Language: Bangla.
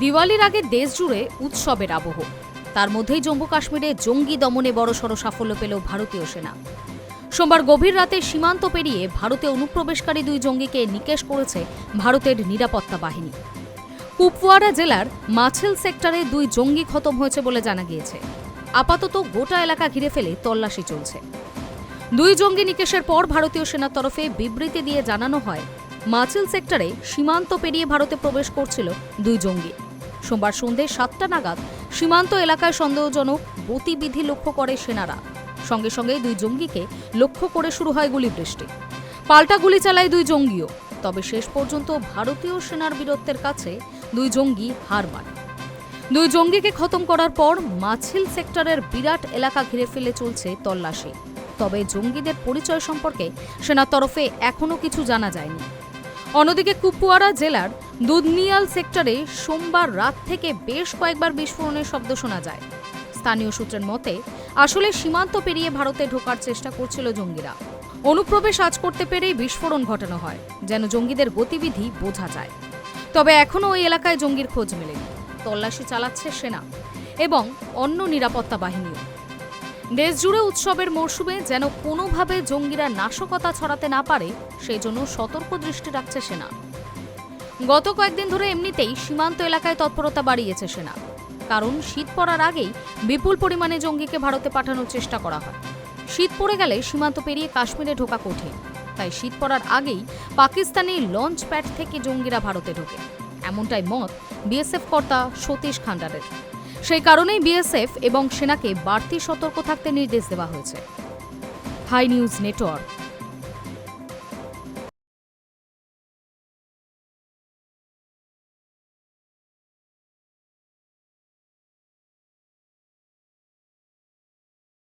দিওয়ালির আগে দেশ জুড়ে উৎসবের আবহ। তার মধ্যেই জম্মু কাশ্মীরে জঙ্গি দমনে বড়সড় সাফল্য পেল ভারতীয় সেনা। সোমবার গভীর রাতে সীমান্ত পেরিয়ে ভারতে অনুপ্রবেশকারী দুই জঙ্গিকে নিকেশ করেছে ভারতের নিরাপত্তা বাহিনী। কুপওয়ারা জেলার মাছেল সেক্টরে দুই জঙ্গি খতম হয়েছে বলে জানা গিয়েছে। আপাতত গোটা এলাকা ঘিরে ফেলে তল্লাশি চলছে। দুই জঙ্গি নিকেশের পর ভারতীয় সেনার তরফে বিবৃতি দিয়ে জানানো হয় মাচিল সেক্টরে সীমান্ত পেরিয়ে ভারতে প্রবেশ করছিল দুই জঙ্গি। সোমবার সন্ধে সাতটা নাগাদ সীমান্ত এলাকায় সন্দেহজনক গতিবিধি লক্ষ্য করে সেনারা। সঙ্গে সঙ্গে দুই জঙ্গিকে লক্ষ্য করে শুরু হয় গুলিবৃষ্টি। পাল্টা গুলি চালায় দুই জঙ্গিও। তবে শেষ পর্যন্ত ভারতীয় সেনার বীরত্বের কাছে দুই জঙ্গি হার মানে। দুই জঙ্গিকে খতম করার পর মাছিল সেক্টরের বিরাট এলাকা ঘিরে ফেলে চলছে তল্লাশি। তবে জঙ্গিদের পরিচয় সম্পর্কে সেনার তরফে এখনও কিছু জানা যায়নি। অন্যদিকে কুপওয়ারা জেলার দুধনিয়াল সেক্টরে সোমবার রাত থেকে বেশ কয়েকবার বিস্ফোরণের শব্দ শোনা যায়। স্থানীয় সূত্রের মতে, আসলে সীমান্ত পেরিয়ে ভারতে ঢোকার চেষ্টা করছিল জঙ্গিরা। অনুপ্রবেশ আজ করতে পেরেই বিস্ফোরণ ঘটানো হয়, যেন জঙ্গিদের গতিবিধি বোঝা যায়। তবে এখনও ওই এলাকায় জঙ্গির খোঁজ মেলেনি। তল্লাশি চালাচ্ছে সেনা এবং অন্য নিরাপত্তা বাহিনীও। দেশ জুড়ে উৎসবের মরশুমে যেন কোনোভাবে জঙ্গিরা নাশকতা ছড়াতে না পারে, সেই জন্য সতর্ক দৃষ্টি রাখছে সেনা। গত কয়েকদিন ধরে এমনিতেই সীমান্ত এলাকায় তৎপরতা বাড়িয়েছে সেনা। কারণ শীত পড়ার আগেই বিপুল পরিমাণে জঙ্গিকে ভারতে পাঠানোর চেষ্টা করা হয়। শীত পড়ে গেলে সীমান্ত পেরিয়ে কাশ্মীরে ঢোকা কঠিন। তাই শীত পড়ার আগেই পাকিস্তানি লঞ্চ প্যাড থেকে জঙ্গিরা ভারতে ঢোকে। এমনটাই মত বিএসএফ কর্তা সতীশ খান্ডারের। সেই কারণেই বিএসএফ এবং সেনাকে বাড়তি সতর্ক থাকতে নির্দেশ দেওয়া হয়েছে। Hi news network.